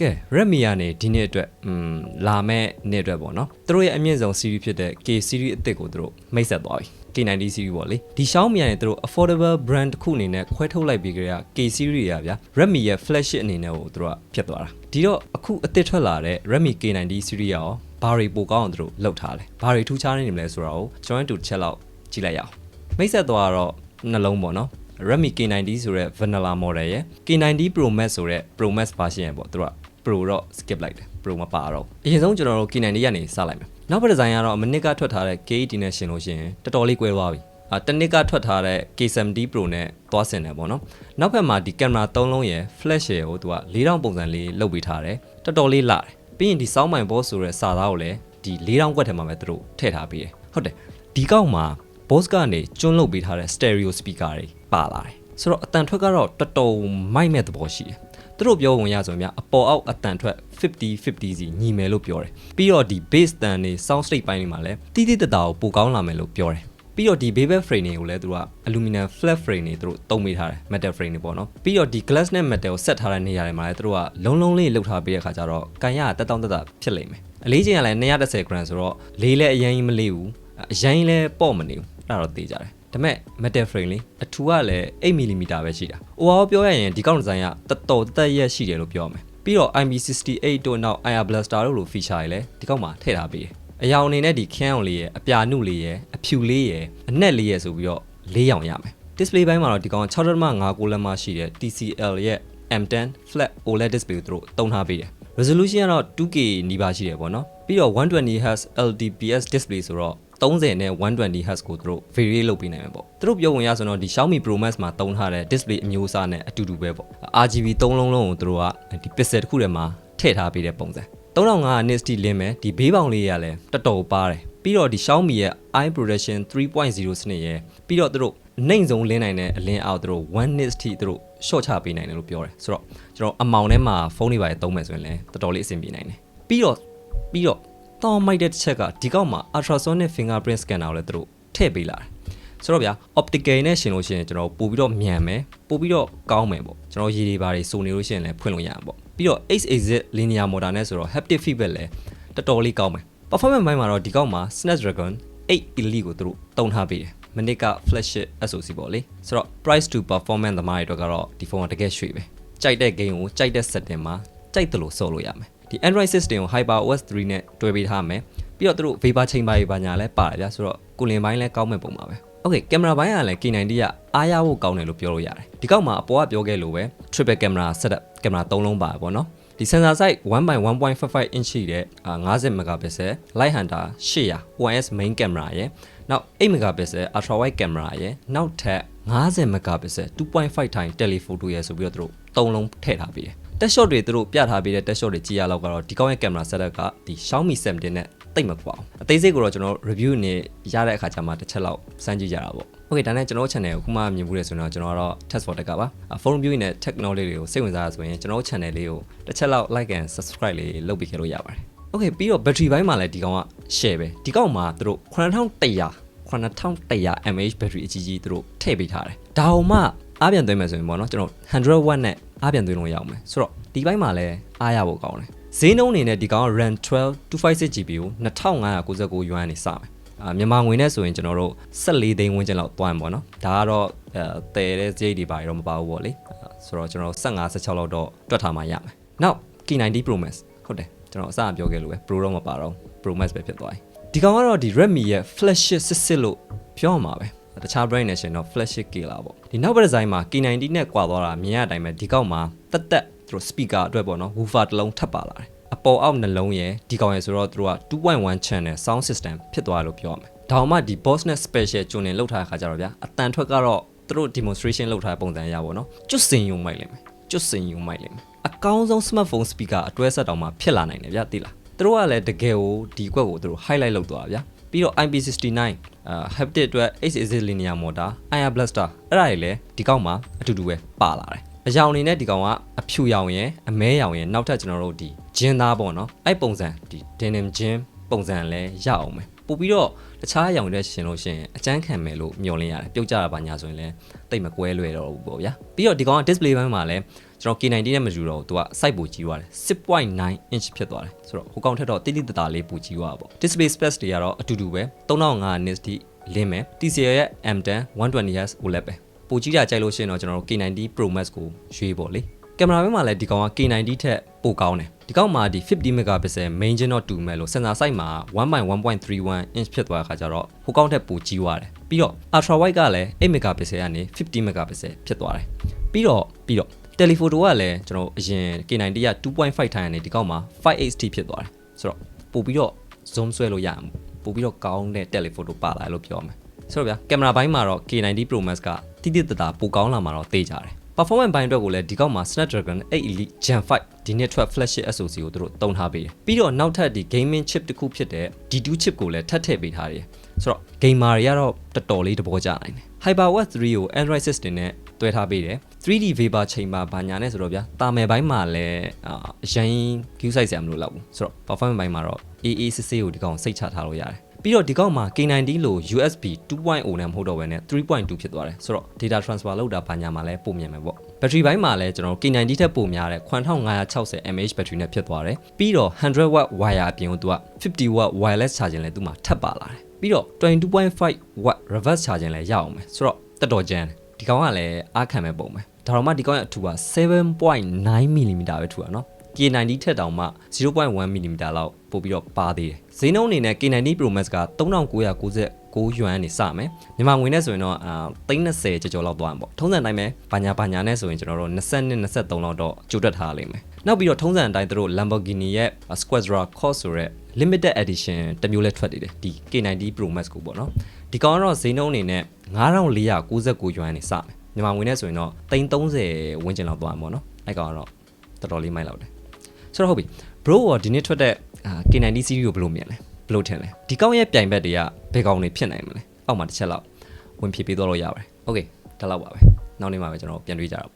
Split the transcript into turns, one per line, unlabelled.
ကဲရက်မီယာနေဒီနေ့အတွက်อืมလာမဲ့နေ့အတွက်ပေါ့နော်သူတို့ရဲ့အမြင့်ဆုံး series ဖြစ်တဲ့ K series အသစ်ကိုသူတို့မိတ်ဆက်သွားပြီ K90 series ပေါ့လေဒီရှောင်းမီယာနေသူတို့ affordable brand တစ်ခုအနေနဲ့ခွဲထုတ်လိုက်ပြီးကြတာ K series ရဗျာ Redmi ရဲ့ flagship အနေနဲ့ကိုသူတို့ကဖြတ်သွားတာဒီတော့အခုအသစ်ထွက်လာတဲ့ Redmi K90 series ရောဘာတွေပိုကောင်းအောင်သူတို့လုပ်ထားလဲဘာတွေထူးခြားနေမလဲဆိုတာကိုကျွန်တော်တို့တစ်ချက်လောက်ကြည့်လိုက်ရအောင်မိတ်ဆက်သွားတော့နှလုံးပေါ့နော် Redmi K90 ဆိုတဲ့ vanilla model ရယ် K90 Pro Max ဆိုတဲ့ Pro Max version ရယ်ပေါ့သူတို့က Pro တော့ skip လိုက်တယ် Pro မပါတော့ဘူးအရင်ဆုံးကျွန်တော်တို့ K90 ကနေစလိုက်မယ်နောက်တစ်ဒီဇိုင်းကတော့မနစ်ကထွက်ထားတဲ့ K80 နဲ့ရှင်လို့ရှိရင်တော်တော်လေးကွဲသွားပြီအာတနစ်ကထွက်ထားတဲ့ K70 Pro နဲ့သွားဆင်တယ်ပေါ့နော်နောက်ဘက်မှာဒီကင်မရာ၃လုံးရယ် flash ရယ်ကိုသူက4000ပုံစံလေးလုပ်ပေးထားတယ်တော်တော်လေးလာတယ်ပြီးရင်ဒီ sound mine boss ဆိုတဲ့စာသားကိုလည်းဒီ4000ကွက်ထဲမှာပဲသူတို့ထည့်ထားပေးတယ်ဟုတ်တယ်ဒီကောက်မှာ boss ကနေကျွန်းလုပ်ပေးထားတဲ့ stereo speaker တွေပါလာတယ်ဆိုတော့အတန်ထွက်ကတော့တော်တော်မိုက်မဲ့သဘောရှိတယ် သူတို့ပြောဝင်ရဆိုရင်များအပေါ်အောက်အတန်ထွက်50 50စီညီမယ်လို့ပြောတယ်ပြီးတော့ဒီ bass တန်တွေ sound state ပိုင်းတွေမှာလည်းတီးတီးတတကိုပိုကောင်းလာမယ်လို့ပြောတယ်ပြီးတော့ဒီ bevel frame တွေကိုလည်းသူက aluminum flat frame တွေသူတို့တုံးပေးထားတယ် metal frame တွေပေါ့နော်ပြီးတော့ဒီ glass နဲ့ metal ကိုဆက်ထားတဲ့နေရာတွေမှာလည်းသူတို့ကလုံးလုံးလေးလှုပ်ထားပေးတဲ့ခါကျတော့ကန်ရတက်တောင့်တက်တာဖြစ်လိမ့်မယ်အလေးချိန်ကလည်း210 gram ဆိုတော့လေးလည်းအရင်ကြီးမလေးဘူးအရင်ကြီးလည်းပေါ့မနေဘူးအဲ့ဒါတော့သိကြတယ် ဒါပေမဲ့ metal frame လေးအထူကလည်း8 mm ပဲရှိတာ overall ပြောရရင်ဒီကောက်ဒီဇိုင်းကတော်တော်တက်ရက်ရှိတယ်လို့ပြောရမယ်ပြီးတော့ IP68 တို့နောက် IR Blaster တို့လို feature တွေလည်းဒီကောက်မှာထည့်ထားပေးတယ်အယောင်အနေနဲ့ဒီခန်းအောင်လေးရဲ့အပြာနုလေးရဲ့အဖြူလေးရဲ့အနက်လေးရဲ့ဆိုပြီးတော့၄ရောင်ရမယ် display ဘိုင်းမှာတော့ဒီကောင်6.59လက်မရှိတဲ့ TCL ရဲ့ M10 flat OLED display ကိုသူတို့တုံးထားပေးတယ် resolution ကတော့ 2K နီးပါးရှိတယ်ပေါ့နော်ပြီးတော့ 120Hz LTPS display ဆိုတော့ 30နဲ့ 120Hz ကိုသူတို့ vary လုပ်ပေးနိုင်မှာပေါ့သူတို့ပြောဝင်ရဆိုတော့ဒီ Xiaomi Pro Max မှာတုံးထားတဲ့ display အမျိုးအစားနဲ့အတူတူပဲပေါ့ RGB 3လုံးလုံးကိုသူတို့ကဒီ pixel တစ်ခုထဲမှာထည့်ထားပေးတဲ့ပုံစံ3500 nits တိလင်းမယ်ဒီဘေးပေါင်လေးရလဲတော်တော်ပါတယ်ပြီးတော့ဒီ Xiaomi ရဲ့ eye protection 3.0စနစ်ရဲ့ပြီးတော့သူတို့နှိမ့်ဆုံးလင်းနိုင်တဲ့အလင်းအောက်သူတို့1 nits ထိသူတို့ short ချပေးနိုင်တယ်လို့ပြောတယ်ဆိုတော့ကျွန်တော်အမောင်ထဲမှာဖုန်းတွေပါသုံးမယ်ဆိုရင်လည်းတော်တော်လေးအဆင်ပြေနိုင်တယ်ပြီးတော့ပြီးတော့ တောင်းမိုက်တဲ့တစ်ချက်ကဒီကောက်မှာ ultrasonic fingerprint scanner ကိုလည်းသူတို့ထည့်ပေးလာတယ်ဆိုတော့ဗျာ optical နဲ့ရှင်လို့ရှိရင်ကျွန်တော်ပို့ပြီးတော့မြန်မယ်ပို့ပြီးတော့ကောင်းမယ်ပေါ့ကျွန်တော်ရည်တွေပါတွေစုံနေလို့ရှိရင်လည်းဖွင့်လို့ရမှာပေါ့ပြီးတော့ X exit linear motor နဲ့ဆိုတော့ haptic feedback လည်းတော်တော်လေးကောင်းမယ် performance ဘိုင်းမှာတော့ဒီကောက်မှာ Snapdragon 8 Elite ကိုသူတို့တုံးထားပေးတယ်မနစ်က flagship SoC ပေါ့လေဆိုတော့ price to performance သမားတွေအတွက်ကတော့ဒီဖုန်းကတကယ်ရွှေပဲကြိုက်တဲ့ game ကိုကြိုက်တဲ့ setting မှာကြိုက်တယ်လို့ဆော့လို့ရမယ် ဒီ Android system ကို HyperOS 3နဲ့တွဲပေးထားမယ်ပြီးတော့သူတို့ Vapor Chamber တွေပါညာလဲပါတယ်ဗျာဆိုတော့ကိုလင်ပိုင်းလဲကောင်းမဲ့ပုံပါပဲโอเคကင်မရာဘိုင်းကလည်း K90 ကအားရဖို့ကောင်းတယ်လို့ပြောလို့ရတယ်ဒီကောက်မှာအပေါ်ကပြောခဲ့လို့ပဲ triple camera setup ကင်မရာ၃လုံးပါတယ်ပေါ့နော်ဒီ sensor size 1.1.55 inch ရှိတဲ့50 megapixel light hunter 800 OIS main camera ရယ်နောက်8 megapixel ultra wide camera ရယ်နောက်ထပ်50 megapixel 2.5 times telephoto ရယ်ဆိုပြီးတော့သူတို့၃လုံးထည့်ထားပေးတယ် တက် shot တွေသူတို့ပြထားပေးတဲ့တက် shot တွေကြည့်ရတော့ကတော့ဒီကောင်းရဲ့ camera setup ကဒီ Xiaomi 17နဲ့တိတ်မကွာအောင်အသေးစိတ်ကိုတော့ကျွန်တော် review နေရတဲ့အခါကျမှတစ်ချက်လောက်စမ်းကြည့်ကြတာပေါ့ Okay ဒါနဲ့ကျွန်တော် channel ကိုခုမှမြင်ဘူးလေဆိုတော့ကျွန်တော်ကတော့ test for tech ကပါဖုန်း review နဲ့ technology တွေကိုစိတ်ဝင်စားရဆိုရင်ကျွန်တော် channel လေးကိုတစ်ချက်လောက် like and subscribe လေးလုပ်ပေးခဲ့လို့ရပါတယ် Okay ပြီးတော့ battery ဘိုင်းမှာလည်းဒီကောင်က share ပဲဒီကောင်မှာသူတို့9100 9100 mAh battery အကြီးကြီးသူတို့ထည့်ပေးထားတယ်ဒါအောင်မှအားပြန်သွင်းမယ်ဆိုရင်ပေါ့နော်ကျွန်တော်100 watt နဲ့ အားပြန်သွင်းလို့ရအောင်မယ်ဆိုတော့ဒီဘိုင်းမှာလည်းအားရဖို့ကောင်းတယ်ဈေးနှုန်းအနေနဲ့ဒီကောင်က RAM 12 256GB ကို2599 yuan နဲ့စမယ်အာမြန်မာငွေနဲ့ဆိုရင်ကျွန်တော်တို့14သိန်းဝန်းကျင်လောက်တွန်းပေါ့နော်ဒါကတော့အဲတဲတဲ့ဈေးတွေပါတော့မပါဘူးပေါ့လေဆိုတော့ကျွန်တော်15 16လောက်တော့တွက်ထားမှရမယ်နောက် K90 Pro Max ဟုတ်တယ်ကျွန်တော်အစပြောခဲ့လို့ပဲ Pro တော့မပါတော့ Pro Max ပဲဖြစ်သွားပြီဒီကောင်ကတော့ဒီ Redmi ရဲ့ flagship စစ်စစ်လို့ပြောရမှာပဲ တခြား brand နဲ့ရှင်တော့ flagship ကေလာပေါ့ဒီနောက်ဘက်ဒီဇိုင်းမှာ K90 နဲ့ကွာသွားတာမြင်ရတဲ့အတိုင်းပဲဒီကောက်မှာတက်တက်သူတို့ speaker အတွက်ပေါ့နော် woofer တစ်လုံးထပ်ပါလာတယ်အပေါ်အောက်နှလုံးရယ်ဒီကောင်ရယ်ဆိုတော့သူတို့က2.1 channel sound system ဖြစ်သွားလို့ပြောရမယ်ဒါမှဒီ boss နဲ့ special ကျွန်းနေလောက်ထားတဲ့ခါကျတော့ဗျာအတန်ထွက်ကတော့သူတို့ demonstration လောက်ထားတဲ့ပုံစံရပါတော့ကျွတ်စင်ယုံမိုက်လိမ့်မယ်ကျွတ်စင်ယုံမိုက်လိမ့်မယ်အကောင်းဆုံး smartphone speaker အတွဲဆက်တောင်မှဖြစ်လာနိုင်တယ်ဗျာသိလားသူတို့ကလည်းတကယ်ကိုဒီကွက်ကိုသူတို့ highlight လုပ်သွားဗျာပြီးတော့ IP69 အာ haptic အတွက်8 linear motor IR blaster အဲ့ဒါတွေလည်းဒီကောက်မှာအတူတူပဲပါလာတယ်အယောင်အနေနဲ့ဒီကောင်ကအဖြူရောင်ရယ်အမဲရောင်ရယ်နောက်ထပ်ကျွန်တော်တို့ဒီဂျင်းသားပေါ့နော်အဲ့ပုံစံဒီ denim ဂျင်းပုံစံလဲရအောင်မယ်ပို့ပြီးတော့တခြားအရောင်တွေရှင်လို့ရှိရင်အကျန်းခံမယ်လို့မျှော်လင့်ရတယ်ပြုတ်ကြတာပါညာဆိုရင်လည်းတိတ်မကွဲလွယ်တော့ဘူးပေါ့ဗျာပြီးတော့ဒီကောင်က display ဘန်းမှာလည်း ကျွန်တော် K90 နဲ့မတူတော့ဘူးသူက size ပိုကြီးသွားတယ်6.9 inch ဖြစ်သွားတယ်ဆိုတော့ဟိုကောင်ထက်တော့တိတိတသားလေးပိုကြီးသွားတာပေါ့ display specs တွေကတော့အတူတူပဲ3500 nits ထိလင်းမယ် TCL ရဲ့ M10 120Hz OLED ပဲပိုကြီးတာကြိုက်လို့ရှိရင်တော့ကျွန်တော်တို့ K90 Pro Max ကိုရွေးပေါ့လေကင်မရာဘက်မှာလည်းဒီကောင်က K90 ထက်ပိုကောင်းတယ်ဒီကောင်မှာဒီ50 megapixel main ချင်းတော့တူမဲ့လို့ sensor size မှာ1.1.31 inch ဖြစ်သွားတဲ့ခါကျတော့ဟိုကောင်ထက်ပိုကြီးသွားတယ်ပြီးတော့ ultra wide ကလည်း8 megapixel ကနေ50 megapixel ဖြစ်သွားတယ်ပြီးတော့ပြီးတော့ telephoto ကလည်းကျွန်တော်အရင် K90 က2.5 time နဲ့ဒီကောင်မှာ 5H ထိဖြစ်သွားတယ်ဆိုတော့ပို့ပြီးတော့ zoom ဆွဲလို့ရအောင်ပို့ပြီးတော့ကောင်းတဲ့ telephoto ပါလာလို့ပြောမယ်ဆိုတော့ဗျာကင်မရာဘိုင်းမှာတော့ K90 Pro Max ကတိတိတတ်တာပိုကောင်းလာမှာတော့သိကြတယ် performance ဘိုင်းအတွက်ကိုလည်းဒီကောက်မှာ Snapdragon 8 Elite Gen 5ဒီနှစ်ထွက် flagship SoC ကိုသူတို့တုံထားပေးတယ်ပြီးတော့နောက်ထပ်ဒီ gaming chip တစ်ခုဖြစ်တဲ့ D2 chip ကိုလည်းထပ်ထည့်ပေးထားတယ်ဆိုတော့ gamer တွေကတော့တော်တော်လေးသဘောကျနိုင်တယ် HyperWatt 3ကို Android system နဲ့ တွဲထားပေးတယ် 3D vapor chamber ဘာညာနဲ့ဆိုတော့ဗျာတာမယ်ဘိုင်းမှာလည်းအာအရင် view size ဆရာမလို့လောက်ဘူးဆိုတော့ performance ဘိုင်းမှာတော့ AA စစ်စစ်ကိုဒီကောင်စိတ်ချထားလို့ရတယ်ပြီးတော့ဒီကောက်မှာ K90 လို့ USB 2.0နဲ့မဟုတ်တော့ဘဲနဲ့3.2ဖြစ်သွားတယ်ဆိုတော့ data transfer လုပ်တာဘာညာမှာလည်းပုံမြင်မယ်ပေါ့ဘက်ထရီဘိုင်းမှာလည်းကျွန်တော် K90 ထက်ပိုများတဲ့9560 mAh ဘက်ထရီနဲ့ဖြစ်သွားတယ်ပြီးတော့ 100 watt wire အပြင်ကိုသူက 50 watt wireless charging လည်းသူမှာထပ်ပါလာတယ်ပြီးတော့22.5 watt reverse charging လည်းရအောင်မယ်ဆိုတော့တော်တော်ကျန်းတယ် ဒီကောင်ကလည်းအားခံမဲ့ပုံပဲဒါတော့မှဒီကောင်ရဲ့အထူက7.9 mm ပဲထူတာနော် K90 ထက်တောင်မှ0.1 mm လောက်ပို့ပြီးတော့ပါသေးတယ်ဈေးနှုန်းအနေနဲ့ K90 Pro Max က3999 yuan နေစမယ်မြန်မာငွေနဲ့ဆိုရင်တော့အာ30ကျော်ကျော်လောက်သွားမှာပေါ့ထုံးစံတိုင်းပဲဘာညာဘာညာနဲ့ဆိုရင်ကျွန်တော်တို့20နဲ့23လောက်တော့ကြိုတက်ထားလိမ့်မယ်နောက်ပြီးတော့ထုံးစံအတိုင်းသူတို့ Lamborghini ရဲ့ Squadra Corse ဆိုတဲ့ limited edition တစ်မျိုးလဲထွက်နေတယ်ဒီ K90 Pro Max ကိုပေါ့နော် ဒီကောင်ကတော့ဈေးနှုန်းအနေနဲ့9499 yuan နေစမယ်မြန်မာငွေနဲ့ဆိုရင်တော့330ဝန်းကျင်လောက်သွားမှာပေါ့နော်အဲ့ကောင်ကတော့တော်တော်လေးမိုက်လောက်တယ်ဆိုတော့ဟုတ်ပြီ bro ကဒီနေ့ထွက်တဲ့အာ K90 series ကိုဘယ်လိုမြင်လဲဘယ်လိုထင်လဲဒီကောင်းရဲ့ပြိုင်ဘက်တွေကဘယ်ကောင်တွေဖြစ်နိုင်မလဲအောက်မှာတစ်ချက်လောက်ဝင်ဖြည့်ပေးသွားလို့ရပါတယ် okay ဒါလောက်ပါပဲနောက်နေ့မှာပဲကျွန်တော်ပြန်တွေ့ကြတာပေါ့